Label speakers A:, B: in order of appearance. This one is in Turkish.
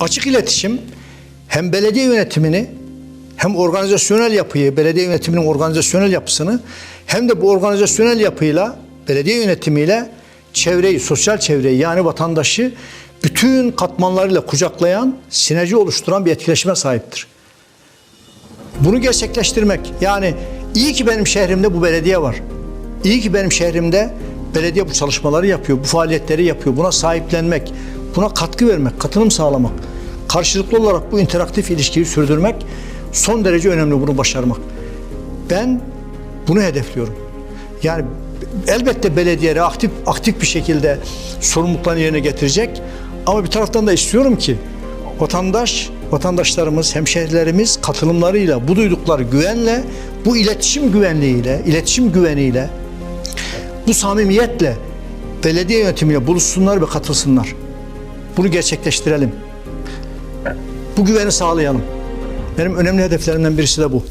A: Açık iletişim hem belediye yönetimini hem organizasyonel yapıyı, belediye yönetiminin organizasyonel yapısını hem de bu organizasyonel yapıyla belediye yönetimiyle çevreyi, sosyal çevreyi yani vatandaşı bütün katmanlarıyla kucaklayan, sinerji oluşturan bir etkileşime sahiptir. Bunu gerçekleştirmek yani iyi ki benim şehrimde bu belediye var. İyi ki benim şehrimde belediye bu çalışmaları yapıyor, bu faaliyetleri yapıyor. Buna sahiplenmek, buna katkı vermek, katılım sağlamak, karşılıklı olarak bu interaktif ilişkiyi sürdürmek son derece önemli bunu başarmak. Ben bunu hedefliyorum. Yani elbette belediye aktif aktif bir şekilde sorumluluklarını yerine getirecek. Ama bir taraftan da istiyorum ki vatandaş, vatandaşlarımız, hemşehrilerimiz katılımlarıyla, bu duydukları güvenle, bu iletişim güvenliğiyle, iletişim güveniyle, bu samimiyetle belediye yönetimiyle buluşsunlar ve katılsınlar. Bunu gerçekleştirelim. Bu güveni sağlayalım. Benim önemli hedeflerimden birisi de bu.